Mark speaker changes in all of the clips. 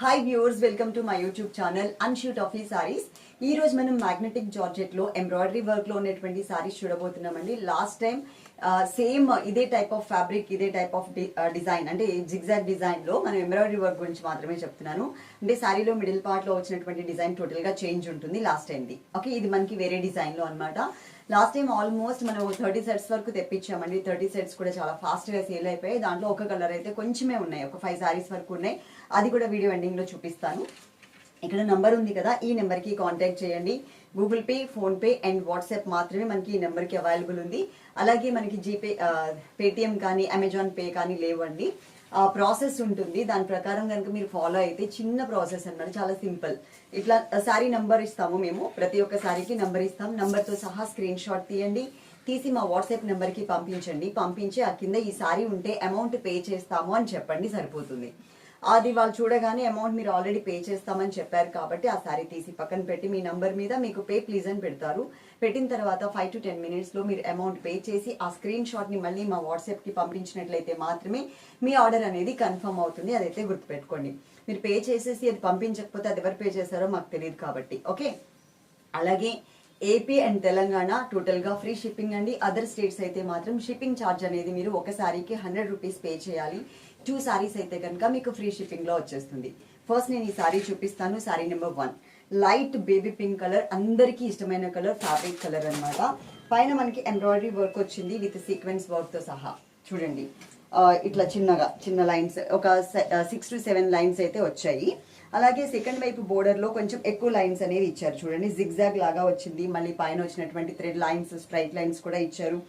Speaker 1: Hi viewers welcome to my YouTube channel అన్షూట్ ఆఫీ సారీస్ ఈ రోజు మనం మ్యాగ్నెటిక్ జార్జెట్లో ఎంబ్రాయిడరీ వర్క్లో ఉన్నటువంటి సారీస్ చూడబోతున్నామండి. లాస్ట్ టైం సేమ్ ఇదే టైప్ ఆఫ్ ఫ్యాబ్రిక్ ఇదే టైప్ ఆఫ్ డిజైన్ అంటే జిగ్జాగ్ డిజైన్లో మనం ఎంబ్రాయిడరీ వర్క్ గురించి మాత్రమే చెప్తున్నాను. అంటే సారీలో మిడిల్ పార్ట్లో వచ్చినటువంటి డిజైన్ టోటల్గా చేంజ్ ఉంటుంది లాస్ట్ టైంది ఓకే ఇది మనకి వేరే డిజైన్లో లాస్ట్ టైం ఆల్మోస్ట్ మనం థర్టీ సెట్స్ వరకు తెప్పించామండి. థర్టీ సెట్స్ కూడా చాలా ఫాస్ట్గా సేల్ అయిపోయాయి. దాంట్లో ఒక కలర్ అయితే కొంచెమే ఉన్నాయి. ఒక ఫైవ్ సారీస్ వరకు ఉన్నాయి. అది కూడా వీడియో ఎండింగ్లో చూపిస్తాను. ఇక్కడ నంబర్ ఉంది కదా ఈ నెంబర్కి కాంటాక్ట్ చేయండి. Google Pay PhonePe and WhatsApp మాత్రమే మనకి ఈ నెంబర్కి అవైలబుల్ ఉంది. అలాగే మనకి జీపే పేటిఎం కానీ అమెజాన్ పే కానీ లేవండి. ప్రాసెస్ ఉంటుంది. దాని ప్రకారం కనుక మీరు ఫాలో అయితే చిన్న ప్రాసెస్ అనమాట చాలా సింపుల్. ఇట్లా సారీ నంబర్ ఇస్తాము మేము. ప్రతి ఒక్క సారీకి నంబర్ ఇస్తాం. నంబర్తో సహా స్క్రీన్ షాట్ తీయండి. తీసి మా వాట్సాప్ నెంబర్కి పంపించండి. పంపించి ఆ కింద ఈ సారీ ఉంటే అమౌంట్ పే చేస్తాము అని చెప్పండి. సరిపోతుంది. అది వాళ్ళు చూడగానే అమౌంట్ మీరు ఆల్రెడీ పే చేస్తామని చెప్పారు కాబట్టి ఆ సారీ తీసి పక్కన పెట్టి మీ నంబర్ మీద మీకు పే ప్లీజ్ అని పెడతారు. పెట్టిన తర్వాత ఫైవ్ టు టెన్ మినిట్స్లో మీరు అమౌంట్ పే చేసి ఆ స్క్రీన్ షాట్ని మళ్ళీ మా వాట్సాప్కి పంపించినట్లయితే మాత్రమే మీ ఆర్డర్ అనేది కన్ఫర్మ్ అవుతుంది. అదైతే గుర్తుపెట్టుకోండి. మీరు పే చేసేసి అది పంపించకపోతే అది ఎవరు పే చేశారో మాకు తెలియదు కాబట్టి. ఓకే? అలాగే ఏపీ అండ్ తెలంగాణ టోటల్గా ఫ్రీ షిప్పింగ్ అండి. అదర్ స్టేట్స్ అయితే మాత్రం షిప్పింగ్ ఛార్జ్ అనేది మీరు ఒకసారికి హండ్రెడ్ రూపీస్ పే చేయాలి. టూ శారీస్ అయితే కనుక మీకు ఫ్రీ షిప్పింగ్లో వచ్చేస్తుంది. ఫస్ట్ నేను ఈ శారీ చూపిస్తాను. Sari number one light baby pink colour అందరికీ ఇష్టమైన కలర్ ఫ్యాబ్రిక్ కలర్ అన్నమాట. పైన మనకి ఎంబ్రాయిడరీ వర్క్ వచ్చింది విత్ సీక్వెన్స్ వర్క్తో సహా. చూడండి. ఇట్లా చిన్నగా చిన్న లైన్స్ ఒక సిక్స్ టు సెవెన్ లైన్స్ అయితే వచ్చాయి. అలాగే సెకండ్ వైపు బోర్డర్లో కొంచెం ఎక్కువ లైన్స్ అనేది ఇచ్చారు. చూడండి జిగ్జాగ్ లాగా వచ్చింది. మళ్ళీ పైన వచ్చినటువంటి థ్రెడ్ లైన్స్ స్ట్రైట్ లైన్స్ కూడా ఇచ్చారు.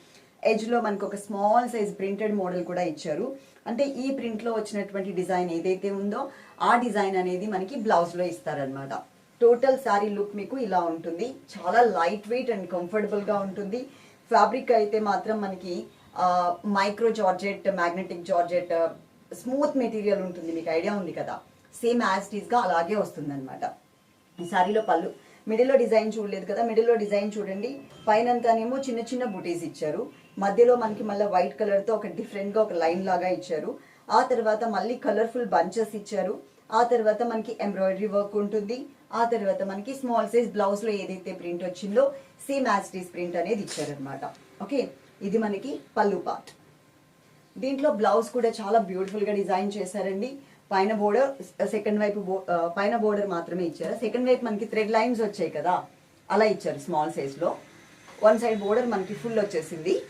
Speaker 1: ఎడ్జ్లో మనకు ఒక స్మాల్ సైజ్ ప్రింటెడ్ మోడల్ కూడా ఇచ్చారు. అంటే ఈ ప్రింట్లో వచ్చినటువంటి డిజైన్ ఏదైతే ఉందో ఆ డిజైన్ అనేది మనకి బ్లౌజ్లో ఇస్తారనమాట టోటల్ శారీ లుక్ మీకు ఇలా ఉంటుంది. చాలా లైట్ వెయిట్ అండ్ కంఫర్టబుల్గా ఉంటుంది. ఫ్యాబ్రిక్ అయితే మాత్రం మనకి micro georgette magnetic georgette smooth material ఉంటుంది. మీకు ఐడియా ఉంది కదా? సేమ్ యాజ్ టీస్ అలాగే వస్తుంది అనమాట ఈ సారీలో పళ్ళు మిడిల్లో డిజైన్ చూడలేదు కదా? మిడిల్లో డిజైన్ చూడండి. పైనంతానేమో చిన్న చిన్న బుటీస్ ఇచ్చారు. మధ్యలో మనకి మళ్ళీ వైట్ కలర్తో ఒక డిఫరెంట్గా ఒక లైన్ లాగా ఇచ్చారు. ఆ తర్వాత మళ్ళీ కలర్ఫుల్ బంచెస్ ఇచ్చారు. ఆ తర్వాత మనకి ఎంబ్రాయిడరీ వర్క్ ఉంటుంది. ఆ తర్వాత మనకి స్మాల్ సైజ్ బ్లౌజ్లో ఏదైతే ప్రింట్ వచ్చిందో సేమ్ యాస్టీస్ ప్రింట్ అనేది ఇచ్చారనమాట ఓకే ఇది మనకి పళ్ళు పార్ట్ దీంట్లో బ్లౌజ్ కూడా చాలా బ్యూటిఫుల్గా డిజైన్ చేశారండి. పైన బోర్డర్ సెకండ్ వైపు బో- పైన బోర్డర్ మాత్రమే ఇచ్చారు. సెకండ్ వైపు మనకి థ్రెడ్ లైన్స్ వచ్చాయి కదా? అలా ఇచ్చారు స్మాల్ సైజ్లో. వన్ సైడ్ బోర్డర్ మనకి ఫుల్ వచ్చేసింది.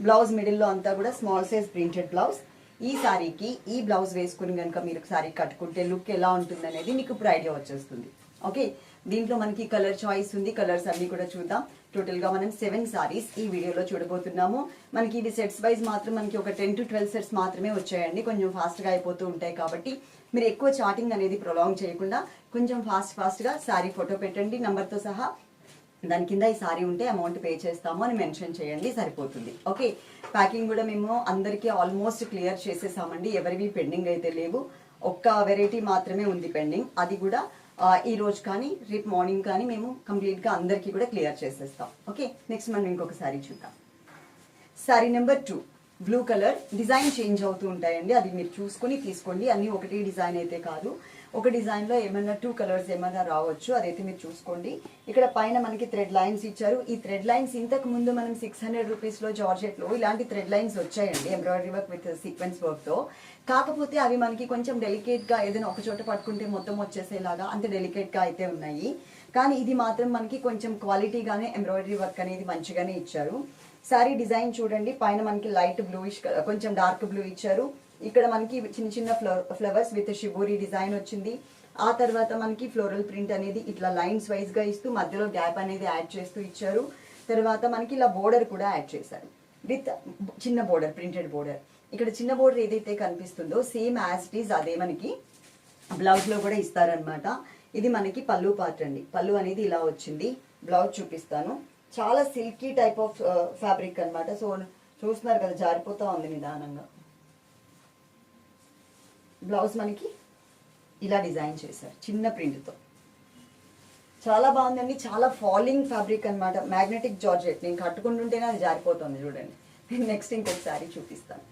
Speaker 1: బ్లౌజ్ మిడిల్లో అంతా కూడా స్మాల్ సైజ్ ప్రింటెడ్ బ్లౌజ్ ఈ సారీకి ఈ బ్లౌజ్ వేసుకుని కనుక మీరు సారీ కట్టుకుంటే లుక్ ఎలా ఉంటుంది అనేది మీకు ఇప్పుడు ఐడియా వచ్చేస్తుంది. ఓకే దీంట్లో మనకి కలర్ చాయిస్ ఉంది కలర్స్ అన్ని కూడా చూద్దాం. టోటల్గా మనం సెవెన్ సారీస్ ఈ వీడియోలో చూడబోతున్నాము. మనకి ఇది సెట్స్ వైజ్ మాత్రం మనకి ఒక టెన్ టు ట్వెల్వ్ సెట్స్ మాత్రమే వచ్చాయండి. కొంచెం ఫాస్ట్గా అయిపోతూ ఉంటాయి కాబట్టి మీరు ఎక్కువ చాటింగ్ అనేది ప్రొలాంగ్ చేయకుండా కొంచెం ఫాస్ట్ ఫాస్ట్గా సారీ ఫోటో పెట్టండి. నంబర్తో సహా దాని కింద ఈ సారీ ఉంటే అమౌంట్ పే చేస్తాము అని మెన్షన్ చేయండి సరిపోతుంది. ఓకే ప్యాకింగ్ కూడా మేము అందరికీ ఆల్మోస్ట్ క్లియర్ చేసేసామండి. ఎవరివి పెండింగ్ అయితే లేవు. ఒక్క వెరైటీ మాత్రమే ఉంది పెండింగ్ అది కూడా ఈ రోజు కానీ రేపు మార్నింగ్ కానీ మేము కంప్లీట్గా అందరికీ కూడా క్లియర్ చేసేస్తాం. ఓకే? నెక్స్ట్ మనం ఇంకొక శారీ చూద్దాం. Sari number two blue colour design change అవుతూ ఉంటాయండి. అది మీరు చూసుకొని తీసుకోండి. అన్నీ ఒకటే డిజైన్ అయితే కాదు. ఒక డిజైన్లో ఏమైనా టూ కలర్స్ ఏమైనా రావచ్చు అదైతే మీరు చూసుకోండి. ఇక్కడ పైన మనకి థ్రెడ్ లైన్స్ ఇచ్చారు. ఈ థ్రెడ్ లైన్స్ ఇంతకు ముందు మనం సిక్స్ హండ్రెడ్ రూపీస్లో జార్జెట్లో ఇలాంటి థ్రెడ్ లైన్స్ వచ్చాయండి ఎంబ్రాయిడరీ వర్క్ విత్ సీక్వెన్స్ వర్క్తో కాకపోతే అవి మనకి కొంచెం డెలికేట్గా ఏదైనా ఒక చోట పట్టుకుంటే మొత్తం వచ్చేసేలాగా అంత డెలికేట్గా అయితే ఉన్నాయి. కానీ ఇది మాత్రం మనకి కొంచెం క్వాలిటీగానే ఎంబ్రాయిడరీ వర్క్ అనేది మంచిగానే ఇచ్చారు. సారీ డిజైన్ చూడండి పైన మనకి లైట్ బ్లూయిష్ కొంచెం డార్క్ బ్లూ ఇచ్చారు. ఇక్కడ మనకి చిన్న చిన్న ఫ్లవర్స్ విత్ షిబోరి డిజైన్ వచ్చింది. ఆ తర్వాత మనకి ఫ్లోరల్ ప్రింట్ అనేది ఇట్లా లైన్స్ వైజ్గా ఇస్తూ మధ్యలో గ్యాప్ అనేది యాడ్ చేస్తూ ఇచ్చారు. తర్వాత మనకి ఇలా బోర్డర్ కూడా యాడ్ చేశారు. విత్ చిన్న బోర్డర్ ప్రింటెడ్ బోర్డర్. ఇక్కడ చిన్న బోర్డర్ ఏదైతే కనిపిస్తుందో సేమ్ యాజ్ ఇట్ ఈస్ అదే మనకి బ్లౌజ్లో కూడా ఇస్తారనమాట ఇది మనకి పళ్ళు పార్ట్ అండి. పళ్ళు అనేది ఇలా వచ్చింది. బ్లౌజ్ చూపిస్తాను. చాలా సిల్కీ టైప్ ఆఫ్ ఫ్యాబ్రిక్ అన్నమాట. సో చూస్తున్నారు కదా జారిపోతా ఉంది నిదానంగా. బ్లౌజ్ మనకి ఇలా డిజైన్ చేశారు చిన్న ప్రింట్తో. చాలా బాగుందండి చాలా ఫాలింగ్ ఫ్యాబ్రిక్ అన్నమాట. Magnetic georgette. నేను కట్టుకుంటుంటేనే అది జారిపోతుంది చూడండి. నేను నెక్స్ట్ ఇంకొక శారీ చూపిస్తాను.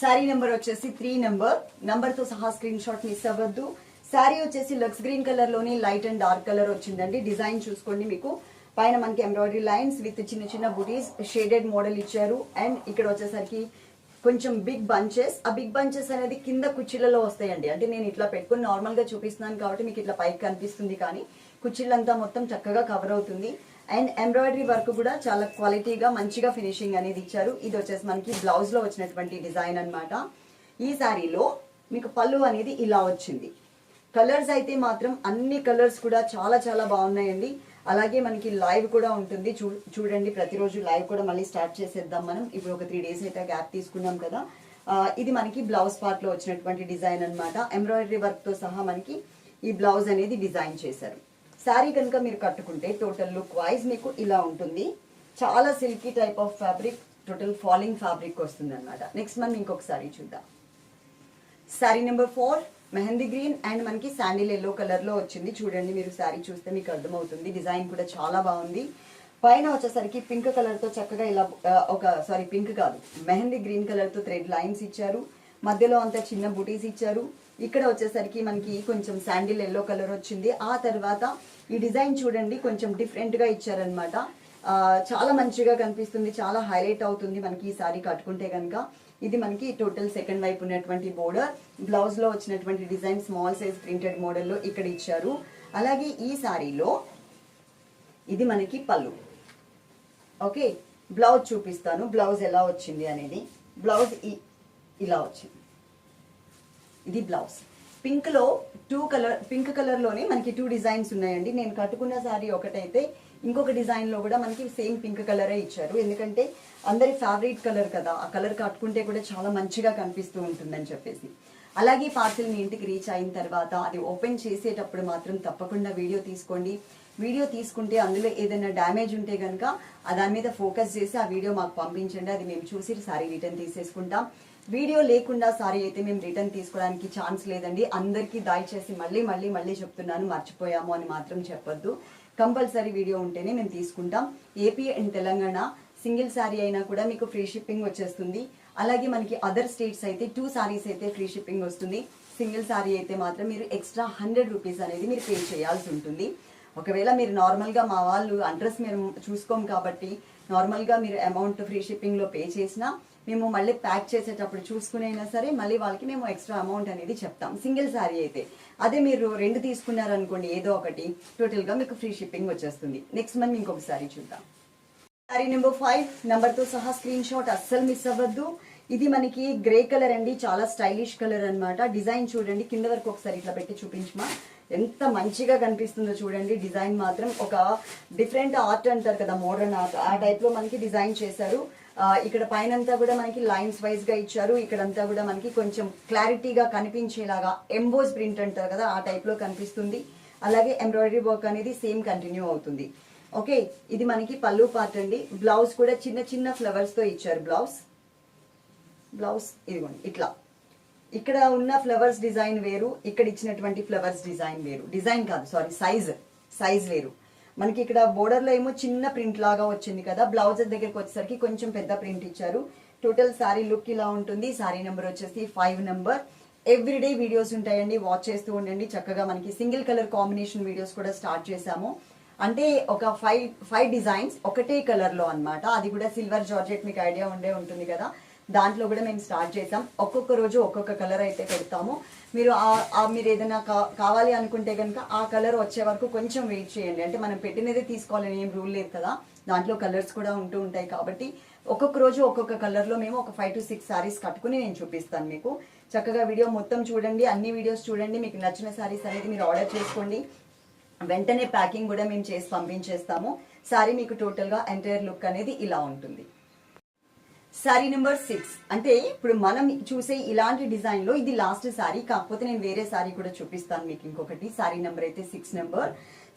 Speaker 1: శారీ నెంబర్ వచ్చేసి త్రీ నెంబర్. నెంబర్తో సహా స్క్రీన్ షాట్ మిస్ అవ్వద్దు. శారీ వచ్చేసి లక్స్ గ్రీన్ కలర్లోని లైట్ అండ్ డార్క్ కలర్ వచ్చిందండి. డిజైన్ చూసుకోండి మీకు. పైన మనకి ఎంబ్రాయిడరీ లైన్స్ విత్ చిన్న చిన్న బుటీస్ షేడెడ్ మోడల్ ఇచ్చారు. అండ్ ఇక్కడ వచ్చేసరికి కొంచెం బిగ్ బంచెస్ ఆ బిగ్ బంచెస్ అనేది కింద కుర్చీలలో వస్తాయండి. అంటే నేను ఇట్లా పెట్టుకుని నార్మల్గా చూపిస్తున్నాను కాబట్టి మీకు ఇట్లా పైకి కనిపిస్తుంది కానీ కుర్చీలంతా మొత్తం చక్కగా కవర్ అవుతుంది. అండ్ ఎంబ్రాయిడరీ వర్క్ కూడా చాలా క్వాలిటీగా మంచిగా ఫినిషింగ్ అనేది ఇచ్చారు. ఇది వచ్చేసి మనకి బ్లౌజ్లో వచ్చినటువంటి డిజైన్ అన్నమాట. ఈ శారీలో మీకు పళ్ళు అనేది ఇలా వచ్చింది. కలర్స్ అయితే మాత్రం అన్ని కలర్స్ కూడా చాలా చాలా బాగున్నాయండి. అలాగే మనకి లైవ్ కూడా ఉంటుంది. చూ చూడండి ప్రతిరోజు లైవ్ కూడా మళ్ళీ స్టార్ట్ చేసేద్దాం మనం. ఇప్పుడు ఒక త్రీ డేస్ అయితే గ్యాప్ తీసుకున్నాం కదా. ఇది మనకి బ్లౌజ్ పార్ట్లో వచ్చినటువంటి డిజైన్ అన్నమాట. ఎంబ్రాయిడరీ వర్క్తో సహా మనకి ఈ బ్లౌజ్ అనేది డిజైన్ చేశారు. శారీ కనుక మీరు కట్టుకుంటే టోటల్ లుక్ వైజ్ మీకు ఇలా ఉంటుంది. చాలా silky type of fabric total falling fabric వస్తుంది అనమాట నెక్స్ట్ మనం ఇంకొక సారీ చూద్దాం. Sari number four mehndi green and మనకి శాండిల్ ఎల్లో కలర్లో వచ్చింది. చూడండి మీరు శారీ చూస్తే మీకు అర్థమవుతుంది. డిజైన్ కూడా చాలా బాగుంది. పైన వచ్చేసరికి పింక్ కలర్తో చక్కగా ఇలా ఒక సారీ పింక్ కాదు. మెహందీ గ్రీన్ కలర్తో థ్రెడ్ లైన్స్ ఇచ్చారు. మధ్యలో అంతా చిన్న బుటీస్ ఇచ్చారు. ఇక్కడ వచ్చేసరికి మనకి కొంచెం శాండిల్ ఎల్లో కలర్ వచ్చింది. ఆ తర్వాత ఈ డిజైన్ చూడండి కొంచెం డిఫరెంట్గా ఇచ్చారనమాట చాలా మంచిగా కనిపిస్తుంది. చాలా హైలైట్ అవుతుంది మనకి ఈ సారీ కట్టుకుంటే కనుక ఇది మనకి టోటల్ సెకండ్ వైపు ఉన్నటువంటి బోర్డర్ బ్లౌజ్లో వచ్చినటువంటి డిజైన్ స్మాల్ సైజ్ ప్రింటెడ్ మోడల్లో ఇక్కడ ఇచ్చారు. అలాగే ఈ సారీలో ఇది మనకి పళ్ళు. ఓకే బ్లౌజ్ చూపిస్తాను. బ్లౌజ్ ఎలా వచ్చింది అనేది. బ్లౌజ్ ఈ- ఇలా వచ్చింది. ఇది బ్లౌజ్ పింక్లో టూ కలర్ పింక్ కలర్లోనే మనకి టూ డిజైన్స్ ఉన్నాయండి. నేను కట్టుకున్న సారీ ఒకటైతే ఇంకొక డిజైన్లో కూడా మనకి సేమ్ పింక్ కలరే ఇచ్చారు. ఎందుకంటే అందరి ఫేవరెట్ కలర్ కదా. ఆ కలర్ కట్టుకుంటే కూడా చాలా మంచిగా కనిపిస్తూ ఉంటుందని చెప్పేసి. అలాగే పార్సిల్ మీ ఇంటికి రీచ్ అయిన తర్వాత అది ఓపెన్ చేసేటప్పుడు మాత్రం తప్పకుండా వీడియో తీసుకోండి. వీడియో తీసుకుంటే అందులో ఏదైనా డ్యామేజ్ ఉంటే కనుక దాని మీద ఫోకస్ చేసి ఆ వీడియో మాకు పంపించండి. అది మేము చూసి సారీ రిటర్న్ తీసేసుకుంటాం. వీడియో లేకుండా సారీ అయితే మేము రిటర్న్ తీసుకోవడానికి ఛాన్స్ లేదండి. అందరికీ దయచేసి మళ్ళీ మళ్ళీ మళ్ళీ చెప్తున్నాను. మర్చిపోయాము అని మాత్రం చెప్పొద్దు. కంపల్సరీ వీడియో ఉంటేనే మేము తీసుకుంటాం. AP and Telangana single sari అయినా కూడా మీకు ఫ్రీ షిప్పింగ్ వచ్చేస్తుంది. అలాగే మనకి అదర్ స్టేట్స్ అయితే టూ శారీస్ అయితే ఫ్రీ షిప్పింగ్ వస్తుంది. సింగిల్ శారీ అయితే మాత్రం మీరు ఎక్స్ట్రా హండ్రెడ్ రూపీస్ అనేది మీరు పే చేయాల్సి ఉంటుంది. ఒకవేళ మీరు నార్మల్గా మా వాళ్ళు అడ్రస్ మీరు చూసుకోం కాబట్టి నార్మల్గా మీరు అమౌంట్ ఫ్రీ షిప్పింగ్లో పే చేసినా మేము మళ్ళీ ప్యాక్ చేసేటప్పుడు చూసుకునైనా సరే మళ్ళీ వాళ్ళకి మేము ఎక్స్ట్రా అమౌంట్ అనేది చెప్తాం. సింగిల్ శారీ అయితే. అదే మీరు రెండు తీసుకున్నారనుకోండి ఏదో ఒకటి. టోటల్గా మీకు ఫ్రీ షిప్పింగ్ వచ్చేస్తుంది. నెక్స్ట్ మంత్ ఇంకొక సారీ చూద్దాం. సారీ నెంబర్ ఫైవ్ నెంబర్తో సహా స్క్రీన్ షాట్ అస్సలు మిస్ అవ్వద్దు. ఇది మనకి గ్రే కలర్ అండి చాలా స్టైలిష్ కలర్ అన్నమాట. డిజైన్ చూడండి కింద వరకు ఒకసారి ఇట్లా పెట్టి చూపించమా. ఎంత మంచిగా కనిపిస్తుందో చూడండి డిజైన్ మాత్రం ఒక డిఫరెంట్ ఆర్ట్ అంటారు కదా మోడర్న్ ఆర్ట్. ఆ టైప్లో మనకి డిజైన్ చేశారు. ఇక్కడ పైన అంతా కూడా మనకి లైన్స్ వైజ్గా ఇచ్చారు. ఇక్కడంతా కూడా మనకి కొంచెం క్లారిటీగా కనిపించేలాగా ఎంబోస్ ప్రింట్ అంటారు కదా ఆ టైప్లో కనిపిస్తుంది. అలాగే ఎంబ్రాయిడరీ వర్క్ అనేది సేమ్ కంటిన్యూ అవుతుంది. ఓకే ఇది మనకి పళ్ళు పార్ట్ అండి. బ్లౌజ్ కూడా చిన్న చిన్న ఫ్లవర్స్తో ఇచ్చారు బ్లౌజ్ బ్లౌజ్ ఇదిగోండి ఇట్లా. ఇక్కడ ఉన్న ఫ్లవర్స్ డిజైన్ వేరు ఇక్కడ ఇచ్చినటువంటి ఫ్లవర్స్ డిజైన్ వేరు. డిజైన్ కాదు సారీ సైజ్ సైజ్ వేరు. మనకి ఇక్కడ బోర్డర్లో ఏమో చిన్న ప్రింట్ లాగా వచ్చింది కదా బ్లౌజ్ దగ్గరికి వచ్చేసరికి కొంచెం పెద్ద ప్రింట్ ఇచ్చారు. టోటల్ సారీ లుక్ ఇలా ఉంటుంది. సారీ నెంబర్ వచ్చేసి ఫైవ్ నెంబర్ ఎవ్రీడే వీడియోస్ ఉంటాయండి. వాచ్ చేస్తూ ఉండండి. చక్కగా మనకి సింగిల్ కలర్ కాంబినేషన్ వీడియోస్ కూడా స్టార్ట్ చేశాము. అంటే ఒక ఫైవ్ ఫైవ్ డిజైన్స్ ఒకటే కలర్లో అన్నమాట. అది కూడా సిల్వర్ జార్జెట్ మీకు ఐడియా ఉండే ఉంటుంది కదా. దాంట్లో కూడా మేము స్టార్ట్ చేసాం. ఒక్కొక్క రోజు ఒక్కొక్క కలర్ అయితే పెడతాము. మీరు ఆ- మీరు ఏదైనా కా- కావాలి అనుకుంటే కనుక ఆ కలర్ వచ్చే వరకు కొంచెం వెయిట్ చేయండి. అంటే మనం పెట్టినదే తీసుకోవాలని ఏం రూల్ లేదు కదా. దాంట్లో కలర్స్ కూడా ఉంటూ ఉంటాయి కాబట్టి ఒక్కొక్క రోజు ఒక్కొక్క కలర్లో మేము ఒక ఫైవ్ టు సిక్స్ సారీస్ కట్టుకుని నేను చూపిస్తాను మీకు. చక్కగా వీడియో మొత్తం చూడండి. అన్ని వీడియోస్ చూడండి. మీకు నచ్చిన సారీస్ అనేది మీరు ఆర్డర్ చేసుకోండి. వెంటనే ప్యాకింగ్ కూడా మేము చేసి పంపించేస్తాము. సారీ మీకు టోటల్గా ఎంటైర్ లుక్ అనేది ఇలా ఉంటుంది. సారీ నెంబర్ సిక్స్ అంటే ఇప్పుడు మనం చూసే ఇలాంటి డిజైన్లో ఇది లాస్ట్ సారీ కాకపోతే నేను వేరే సారీ కూడా చూపిస్తాను మీకు ఇంకొకటి. సారీ నెంబర్ అయితే సిక్స్ నెంబర్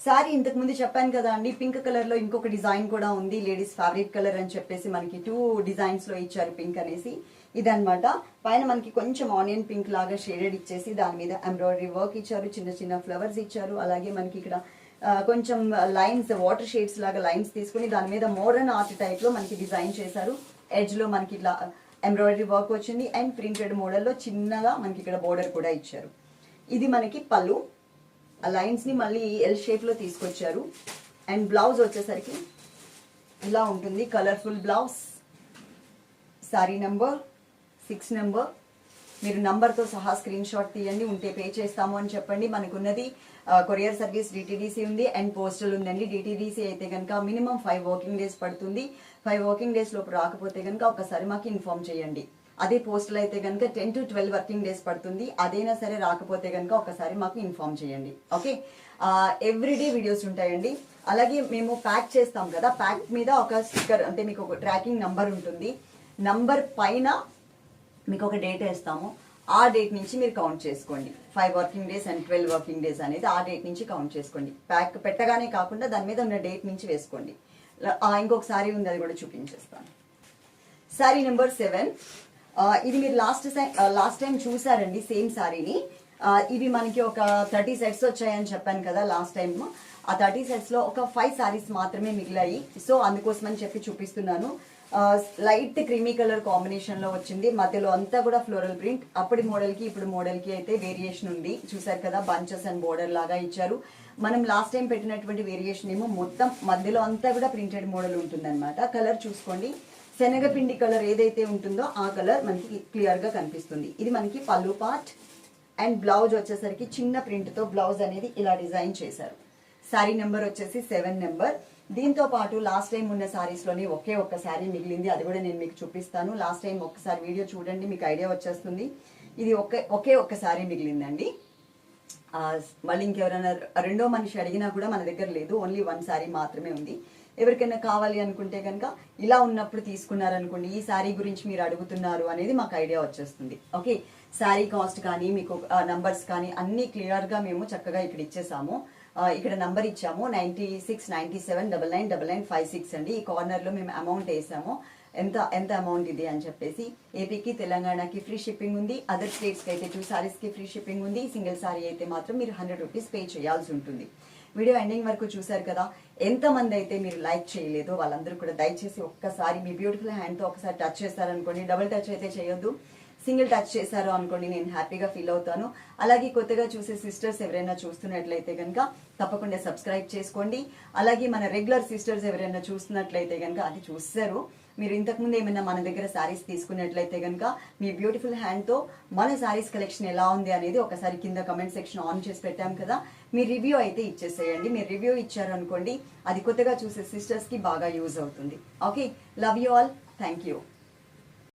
Speaker 1: సారీ ఇంతకు ముందు చెప్పాను కదా అండి పింక్ కలర్లో ఇంకొక డిజైన్ కూడా ఉంది. లేడీస్ ఫేవరెట్ కలర్ అని చెప్పేసి మనకి టూ డిజైన్స్లో ఇచ్చారు పింక్ అనేసి. ఇదనమాట పైన మనకి కొంచెం ఆనియన్ పింక్ లాగా షేడెడ్ ఇచ్చేసి దాని మీద ఎంబ్రాయిడరీ వర్క్ ఇచ్చారు చిన్న చిన్న ఫ్లవర్స్ ఇచ్చారు. అలాగే మనకి ఇక్కడ కొంచెం లైన్స్ వాటర్ షేడ్స్ లాగా లైన్స్ తీసుకుని దాని మీద మోడర్న్ ఆర్ట్ టైప్లో మనకి డిజైన్ చేశారు. ఎడ్జ్లో మనకి ఇట్లా ఎంబ్రాయిడరీ వర్క్ వచ్చింది అండ్ ప్రింటెడ్ మోడల్లో చిన్నగా మనకి ఇక్కడ బోర్డర్ కూడా ఇచ్చారు. ఇది మనకి పళ్ళు. ఆ లైన్స్ని మళ్ళీ ఎల్ షేప్లో తీసుకొచ్చారు. అండ్ బ్లౌజ్ వచ్చేసరికి ఇలా ఉంటుంది. Colourful blouse sari number six number మీరు నంబర్తో సహా స్క్రీన్ షాట్ తీయండి ఉంటే పే చేస్తాము అని చెప్పండి. మనకున్నది కొరియర్ సర్వీస్ డిటీడీసీ ఉంది. అండ్ పోస్టల్ ఉందండి. డిటీడీసీ అయితే కనుక మినిమం ఫైవ్ వర్కింగ్ డేస్ పడుతుంది. ఫైవ్ వర్కింగ్ డేస్ లోపు రాకపోతే కనుక ఒకసారి మాకు ఇన్ఫార్మ్ చేయండి. అదే పోస్టల్ అయితే కనుక ten to twelve working days పడుతుంది. అదైనా సరే రాకపోతే కనుక ఒకసారి మాకు ఇన్ఫార్మ్ చేయండి. ఓకే ఎవ్రీడే వీడియోస్ ఉంటాయండి. అలాగే మేము ప్యాక్ చేస్తాం కదా. ప్యాక్ మీద ఒక స్టిక్కర్ అంటే మీకు ఒక ట్రాకింగ్ నంబర్ ఉంటుంది. నంబర్ పైన మీకు ఒక డేట్ వేస్తాము. ఆ డేట్ నుంచి మీరు కౌంట్ చేసుకోండి. Five working days and twelve working days అనేది ఆ డేట్ నుంచి కౌంట్ చేసుకోండి. ప్యాక్ పెట్టగానే కాకుండా దాని మీద ఉన్న డేట్ నుంచి వేసుకోండి. ఇంకొకసారి ఇంకొక ఉంది అది కూడా చూపించేస్తాను. శారీ నెంబర్ సెవెన్ ఇది మీరు లాస్ట్ లాస్ట్ టైం చూసారండి సేమ్ సారీని ఇవి మనకి ఒక థర్టీ సెట్స్ వచ్చాయని చెప్పాను కదా లాస్ట్ టైం ఆ థర్టీ సెట్స్లో ఒక ఫైవ్ శారీస్ మాత్రమే మిగిలాయి. సో అందుకోసమని చెప్పి చూపిస్తున్నాను. లైట్ క్రీమీ కలర్ కాంబినేషన్లో వచ్చింది. మధ్యలో అంతా కూడా ఫ్లోరల్ ప్రింట్ అప్పటి మోడల్కి ఇప్పుడు మోడల్కి అయితే వేరియేషన్ ఉంది. చూసారు కదా బంచెస్ అండ్ బోర్డర్ లాగా ఇచ్చారు. మనం లాస్ట్ టైం పెట్టినటువంటి వేరియేషన్ ఏమో మొత్తం మధ్యలో అంతా కూడా ప్రింటెడ్ మోడల్ ఉంటుంది కలర్ చూసుకోండి. శనగపిండి కలర్ ఏదైతే ఉంటుందో ఆ కలర్ మనకి క్లియర్గా కనిపిస్తుంది. ఇది మనకి పళ్ళు పార్ట్ అండ్ బ్లౌజ్ వచ్చేసరికి చిన్న ప్రింట్తో బ్లౌజ్ అనేది ఇలా డిజైన్ చేశారు. శారీ నెంబర్ వచ్చేసి సెవెన్ నెంబర్ దీంతో పాటు లాస్ట్ టైం ఉన్న శారీస్లోని ఒకే ఒక్క శారీ మిగిలింది. అది కూడా నేను మీకు చూపిస్తాను. లాస్ట్ టైం ఒక్కసారి వీడియో చూడండి మీకు ఐడియా వచ్చేస్తుంది. ఇది ఒకే ఒకే ఒక్క శారీ మిగిలిందండి. మళ్ళీ ఇంకెవరైనా రెండో మనిషి అడిగినా కూడా మన దగ్గర లేదు. ఓన్లీ వన్ శారీ మాత్రమే ఉంది. ఎవరికైనా కావాలి అనుకుంటే కనుక ఇలా ఉన్నప్పుడు తీసుకున్నారనుకోండి ఈ శారీ గురించి మీరు అడుగుతున్నారు అనేది మాకు ఐడియా వచ్చేస్తుంది. ఓకే శారీ కాస్ట్ కానీ మీకు నంబర్స్ కానీ అన్నీ క్లియర్గా మేము చక్కగా ఇక్కడ ఇచ్చేసాము. ఇక్కడ నంబర్ ఇచ్చాము. Ninety six ninety seven double nine double nine five six అండి. ఈ కార్నర్లో మేము అమౌంట్ వేసాము. ఎంత ఎంత అమౌంట్ ఇది అని చెప్పేసి. ఏపీకి తెలంగాణకి ఫ్రీ షిప్పింగ్ ఉంది. అదర్ స్టేట్స్కి అయితే టూ సారీస్కి ఫ్రీ షిప్పింగ్ ఉంది. సింగిల్ సారీ అయితే మాత్రం మీరు హండ్రెడ్ రూపీస్ పే చేయాల్సి ఉంటుంది. వీడియో ఎండింగ్ వరకు చూసారు కదా. ఎంతమంది అయితే మీరు లైక్ చేయలేదో వాళ్ళందరూ కూడా దయచేసి ఒక్కసారి మీ బ్యూటిఫుల్ హ్యాండ్తో ఒకసారి టచ్ చేస్తారనుకోండి. డబుల్ టచ్ అయితే చేయొద్దు. సింగిల్ టచ్ చేశారు అనుకోండి నేను హ్యాపీగా ఫీల్ అవుతాను. అలాగే కొత్తగా చూసే సిస్టర్స్ ఎవరైనా చూస్తున్నట్లయితే కనుక తప్పకుండా సబ్స్క్రైబ్ చేసుకోండి. అలాగే మన రెగ్యులర్ సిస్టర్స్ ఎవరైనా చూస్తున్నట్లయితే కనుక అది చూస్తారు. మీరు ఇంతకుముందు ఏమైనా మన దగ్గర శారీస్ తీసుకున్నట్లయితే కనుక మీ బ్యూటిఫుల్ హ్యాండ్తో మన శారీస్ కలెక్షన్ ఎలా ఉంది అనేది ఒకసారి కింద కమెంట్ సెక్షన్ ఆన్ చేసి పెట్టాం కదా. మీ రివ్యూ అయితే ఇచ్చేసేయండి. మీరు రివ్యూ ఇచ్చారు అనుకోండి అది కొత్తగా చూసే సిస్టర్స్కి బాగా యూజ్ అవుతుంది. Okay love you all thank you